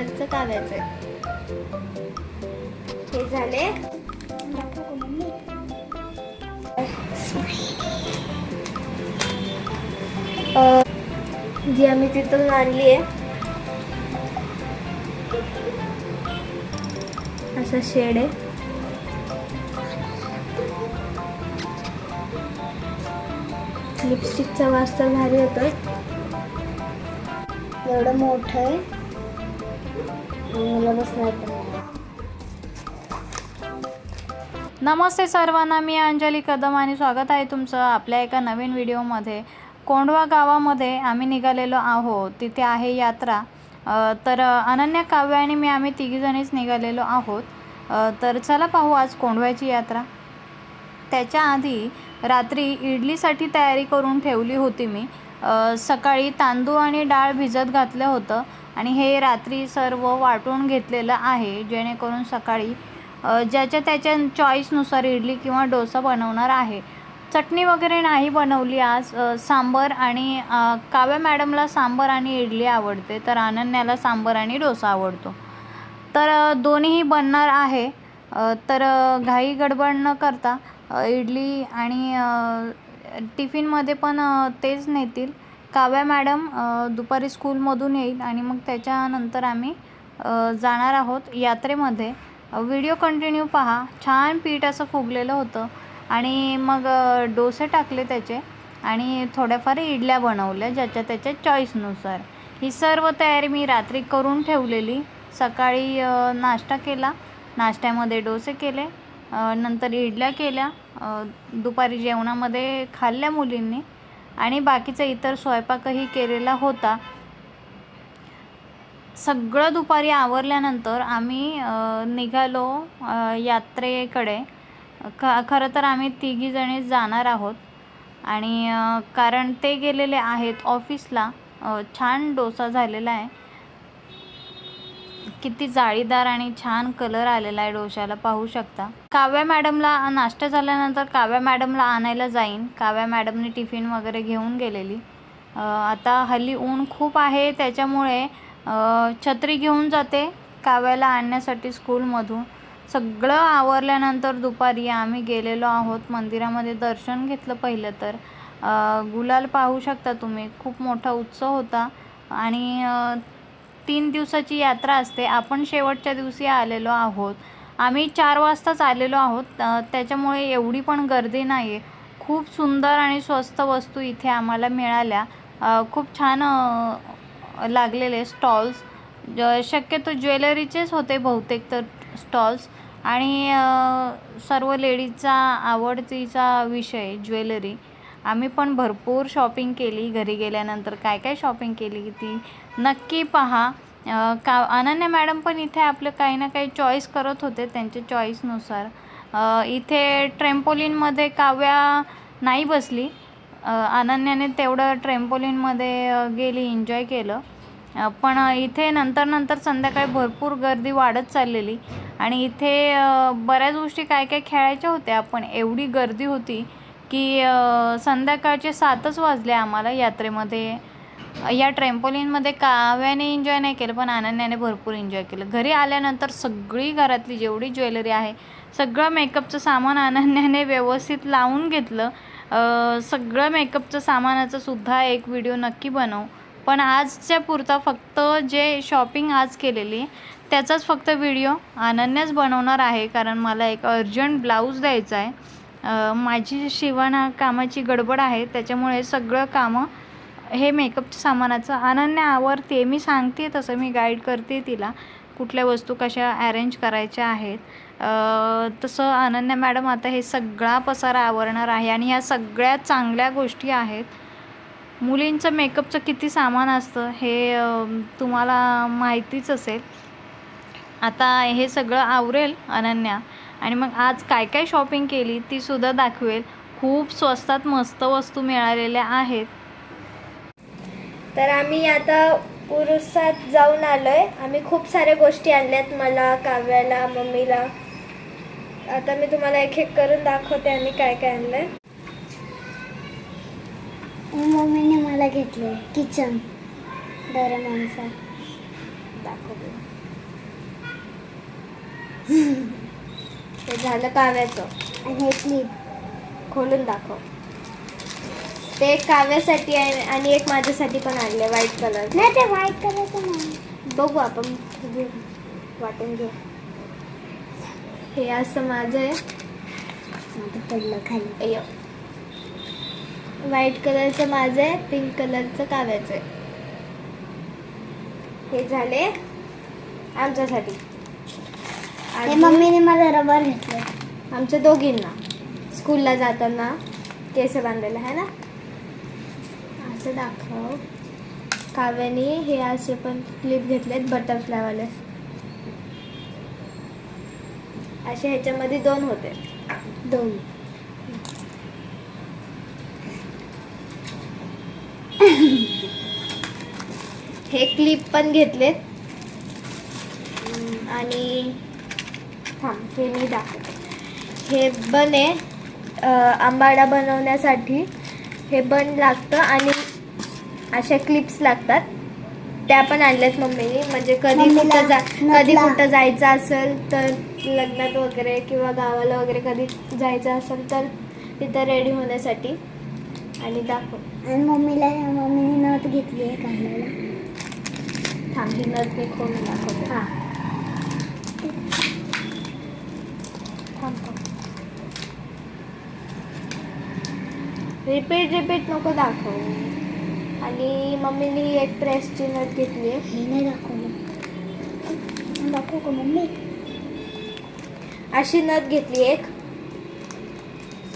कलरचं काव्याचं हे झाले. जी आम्ही तिथून आणली आहे असा शेड आहे. लिपस्टिकचा वास तर भारी होतोय. एवढं मोठं आहे. आणि नाही. नमस्ते सर्वांना मी अंजली कदम आणि स्वागत आहे तुमचं आपल्या एका नवीन व्हिडिओमध्ये. कोंडवा गावामध्ये आम्ही निघालेलो आहोत. तिथे आहे यात्रा. तर अनन्या काव्य आणि मी आम्ही तिघीजणीच निघालेलो आहोत. तर चला पाहू आज कोंडव्याची यात्रा. त्याच्या आधी रात्री इडलीसाठी तयारी करून ठेवली होती मी. सकाळी तांदूळ आणि डाळ भिजत घातलं होतं. आणि हे रात्री सर्व वाटून घेतलेलं आहे जेणेकरून सकाळी ज्याच्या त्याच्या चॉईसनुसार इडली किंवा डोसा बनवणार आहे. चटणी वगैरे नाही बनवली आज सांबर आणि काव्या मॅडमला सांबर आणि इडली आवडते तर अनन्याला सांबर आणि डोसा आवडतो. तर दोन्हीही बनणार आहे. तर घाई गडबड न करता इडली आणि टिफिनमध्ये पण तेच नेतील. काव्या मॅडम दुपारी स्कूलमधून येईल आणि मग त्याच्यानंतर आम्ही जाणार आहोत यात्रेमध्ये. व्हिडिओ कंटिन्यू पहा. छान पीठ असं फुगलेलं होतं आणि मग डोसे टाकले त्याचे आणि थोड्याफार इडल्या बनवल्या ज्याच्या त्याच्या चॉईसनुसार. ही सर्व तयारी मी रात्री करून ठेवलेली. सकाळी नाश्ता केला. नाश्त्यामध्ये डोसे केले. नंतर इडल्या केल्या. दुपारी जेवणामध्ये खाल्ल्या मुलींनी. आणि बाकीचा इतर स्वयंपाकही केलेला होता. सगळं दुपारी आवरल्यानंतर आम्ही निघालो यात्रेकडे. ख खरं तर आम्ही तिघीजणी जाणार आहोत. आणि कारण ते गेलेले आहेत ऑफिसला. छान डोसा झालेला आहे. किती जाळीदार आणि छान कलर आलेला आहे डोशाला पाहू शकता. काव्या मॅडमला नाश्ता झाल्यानंतर काव्या मॅडमला आणायला जाईन. काव्या मॅडमने टिफिन वगैरे घेऊन गेलेली. आता हल्ली ऊन खूप आहे त्याच्यामुळे छत्री घेऊन जाते काव्याला आणण्यासाठी स्कूलमधून सगळं आवरल्यानंतर दुपारी आम्ही गेलेलो आहोत. मंदिरामध्ये दर्शन घेतलं पहिलं तर. गुलाल पाहू शकता तुम्ही खूप मोठा उत्सव होता. आणि तीन दिवसाची यात्रा असते. आपण शेवटच्या दिवशी आलेलो आहोत. आम्ही चार वाजताच आलेलो आहोत. त्याच्यामुळे एवढी पण गर्दी नाही आहे खूप सुंदर आणि स्वस्त वस्तू इथे आम्हाला मिळाल्या. खूप छान लागलेले स्टॉल्स. शक्यतो ज्वेलरीचेच होते बहुतेक तर स्टॉल्स. आणि सर्व लेडीजचा आवडतीचा विषय ज्वेलरी. आम्ही पण भरपूर शॉपिंग केली. घरी गेल्यानंतर काय काय शॉपिंग केली ती. नक्की पहा. का अनन्या मॅडम पण इथे आपलं काही ना काही चॉईस करत होते त्यांच्या चॉईसनुसार इथे ट्रेम्पोलिनमध्ये काव्या नाही बसली. अनन्याने तेवढं ट्रेम्पोलिनमध्ये गेली एन्जॉय केलं. पण इथे नंतर नंतर संध्याकाळी भरपूर गर्दी वाढत चाललेली. आणि इथे बऱ्याच गोष्टी काय काय खेळायच्या होत्या. पण एवढी गर्दी होती की संध्याकाळचे सातच वाजले आम्हाला यात्रेमध्ये. या ट्रेम्पोलिनमध्ये काव्याने एन्जॉय नाही केलं पण अनन्याने भरपूर एन्जॉय केलं. घरी आल्यानंतर सगळी घरातली जेवढी ज्वेलरी आहे सगळं मेकअपचं सामान अनन्याने व्यवस्थित लावून घेतलं. सगळं मेकअपचं सामानाचं सुद्धा एक व्हिडिओ नक्की बनव. पण आजच्या पुरता फक्त जे शॉपिंग आज केलेली त्याचाच फक्त व्हिडिओ अनन्याच बनवणार आहे कारण मला एक अर्जंट ब्लाऊज द्यायचा आहे. माझी शिवण कामाची गडबड आहे त्याच्यामुळे सगळं कामं हे मेकअपच्या सामानाचं. अनन्या आवडते मी सांगते तसं मी गाईड करते तिला कुठल्या वस्तू कशा अरेंज करायच्या आहेत. तसं अनन्या मॅडम आता हे सगळा पसारा आवरणार आहे आणि ह्या सगळ्या चांगल्या गोष्टी आहेत. मुलींचं मेकअपचं किती सामान असतं हे तुम्हाला माहितीच असेल. आता हे सगळं आवरेल अनन्या. आणि मग आज काय काय शॉपिंग केली ती सुद्धा दाखवेल. खूप स्वस्तात मस्त वस्तू मिळालेल्या आहेत. तर आम्ही आता उरुसात जाऊन आलोय. आम्ही खूप साऱ्या गोष्टी आणल्यात मला काव्याला मम्मीला. आता मी तुम्हाला एक एक करून दाखवते आम्ही काय काय आणलंय. मम्मीने मला घेतले किचन. डोरेमॉनचा दाखवते. हे झालं काव्याचं. आणि हे क्लिप खोलून दाखव. ते एक काव्यासाठी आहे आणि एक माझ्यासाठी पण आणले व्हाईट कलर नाही ते व्हाईट कलरचं नाही. बघू आपण. घेऊ वाटून घेऊ हे असं माझं आहे. माझं पडलं खाली. व्हाईट कलरचं माझं आहे पिंक कलरचं काव्याचं आहे. हे झाले आमच्यासाठी. हे मम्मीने मला रबर घेतलं. आमच्या दोघींना. स्कूलला जाताना केस बांधायला आहे ना? असं दाखव. काव्याने हे असे पण क्लिप घेतलेत बटरफ्लायवाले असे ह्याच्यामध्ये दोन होते. दोन. हे क्लिप पण घेतलेत. आणि थांब हे मी दाखवते हे बन आहे आंबाडा बनवण्यासाठी. हे बन लागतं आणि अशा क्लिप्स लागतात. त्या पण आणल्यात मम्मीने. म्हणजे कधी कुठं जा कधी. कुठं जायचं असेल तर लग्नात वगैरे किंवा गावाला वगैरे कधी जायचं असेल तर तिथं रेडी होण्यासाठी. आणि दाखव. आणि मम्मीला मम्मीने नथ घेतली आहे घालायला थांब ही नथ मी खोलून दाखवते. हा. रिपीट रिपीट नको दाखव. आणि मम्मीने एक प्रेसची नट घेतली आहे हे नाही दाखवलं. दाखवू का मम्मी? अशी नथ घेतली एक.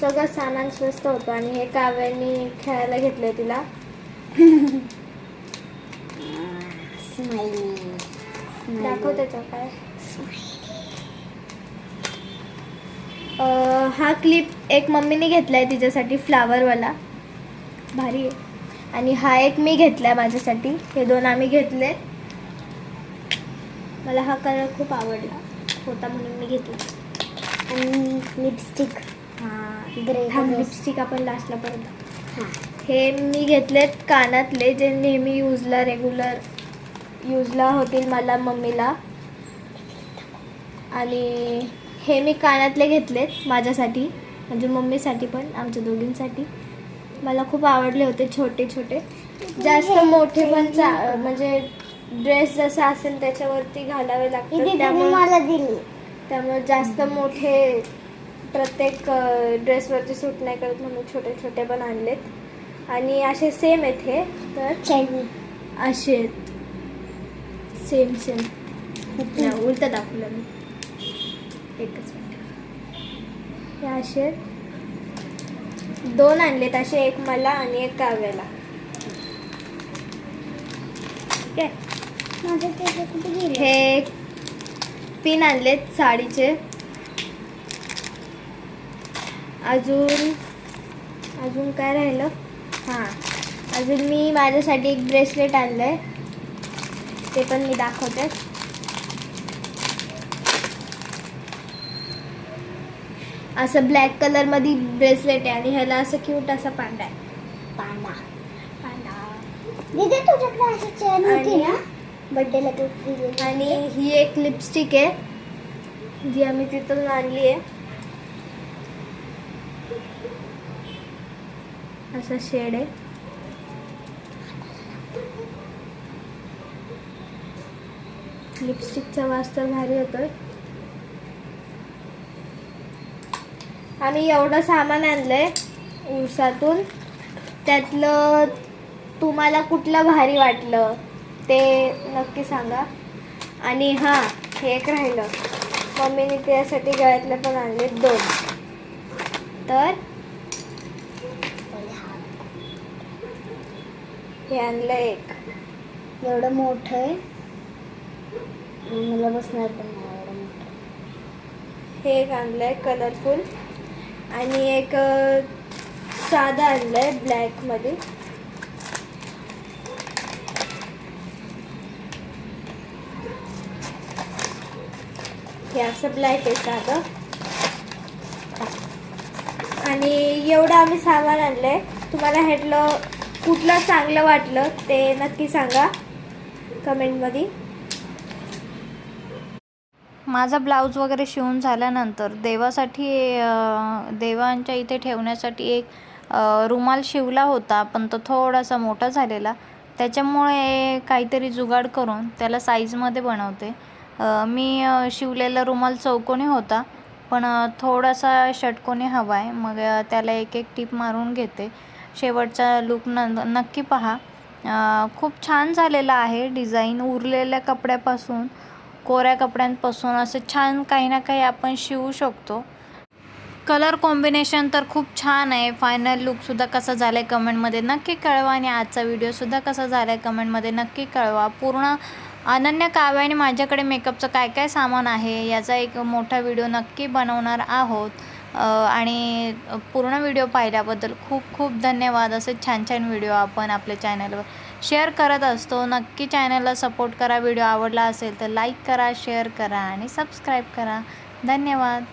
सगळं सामान स्वस्त होतं आणि हे काव्याने खेळायला घेतलंय तिला. दाखव त्याच्यावर काय. हा क्लिप एक मम्मीने घेतलाय तिच्यासाठी फ्लावरवाला भारी आहे. आणि हा एक मी घेतलाय माझ्यासाठी. हे दोन आम्ही घेतले. मला हा कलर खूप आवडला. होता म्हणून मी घेतला. आणि लिपस्टिक हां ग्रे कलर लिपस्टिक आपण लास्टला परत. हां. हे मी घेतलेत कानातले जे नेहमी यूजला रेग्युलर यूजला होतील मला मम्मीला. आणि हे मी कानातले घेतलेत माझ्यासाठी म्हणजे मम्मीसाठी पण आमच्या दोघींसाठी. मला खूप आवडले होते छोटे छोटे. जास्त मोठे पण म्हणजे ड्रेस जसा असेल त्याच्यावरती घालावे तुम्ही त्यामुळे त्यामुळे जास्त मोठे प्रत्येक ड्रेसवरती सूट नाही करत म्हणून छोटे छोटे पण आणलेत. आणि असे सेम आहेत हे तर असे आहेत. सेम सेम उलट दाखवलं मी. एकच मिनिट. हे असे. दोन आणलेत असे एक मला आणि एक काव्याला. हे पिन आणलेत साडीचे. अजून अजून काय राहिलं? हां. अजून मी माझ्यासाठी एक ब्रेसलेट आणलं आहे ते पण मी दाखवते. असं ब्लॅक कलरमध्ये ब्रेसलेट आहे आणि ह्याला असं क्यूट असा पांडा आहे. पांडा पांडा दिदी तुझ्याकडे अशी चेन होती आणि- ना? बर्थडेला तू दिली. आणि ही एक लिपस्टिक आहे. जी आम्ही तिथून आणली आहे. असा शेड आहे. लिपस्टिकचा वास तर भारी होतोय आम्ही एवढं सामान आणलं आहे उसातून. त्यातलं तुम्हाला कुठलं भारी वाटलं ते नक्की सांगा. आणि हां हे एक राहिलं. मम्मीने त्यासाठी गळ्यातलं पण आणले दोन. तर? हे आणलं एक. एवढं मोठं आहे. मला बसणार पण नाही एवढं मोठं. हे एक आणलं आहे कलरफुल आणि एक साधा आणलं आणलंय ब्लॅकमध्ये हे असं ब्लॅक आहे साधं. आणि एवढं आम्ही सामान आणलंय. तुम्हाला ह्यातलं कुठलं चांगलं वाटलं ते नक्की सांगा. कमेंटमध्ये. माझा ब्लाऊज वगैरे शिवून झाल्यानंतर देवासाठी देवांच्या इथे ठेवण्यासाठी एक रुमाल शिवला होता पण तो थोडासा मोठा झालेला. त्याच्यामुळे काहीतरी जुगाड करून त्याला साईजमध्ये बनवते. मी शिवलेला रुमाल चौकोनी होता पण थोडासा षटकोनी हवा आहे मग त्याला एक एक टीप मारून घेते. शेवटचा लूक न नक्की पहा. खूप छान झालेला आहे. डिझाईन उरलेल्या कपड्यापासून कोऱ्या कपड्यांपासून असं छान काही ना काही आपण शिवू शकतो. कलर कॉम्बिनेशन तर खूप छान आहे. फायनल लुकसुद्धा कसा झाला आहे कमेंटमध्ये नक्की कळवा आणि आजचा व्हिडिओसुद्धा कसा झाला आहे कमेंटमध्ये नक्की कळवा. पूर्ण अनन्य काव्याने माझ्याकडे मेकअपचं काय काय सामान आहे याचा एक मोठा व्हिडिओ नक्की बनवणार आहोत. आणि पूर्ण व्हिडिओ पाहिल्याबद्दल खूप खूप धन्यवाद. असे छान छान व्हिडिओ आपण आपल्या चॅनलवर शेअर करत असतो. नक्की चॅनलला सपोर्ट करा. व्हिडिओ आवडला असेल तर लाईक करा शेअर करा आणि सबस्क्राईब करा. धन्यवाद.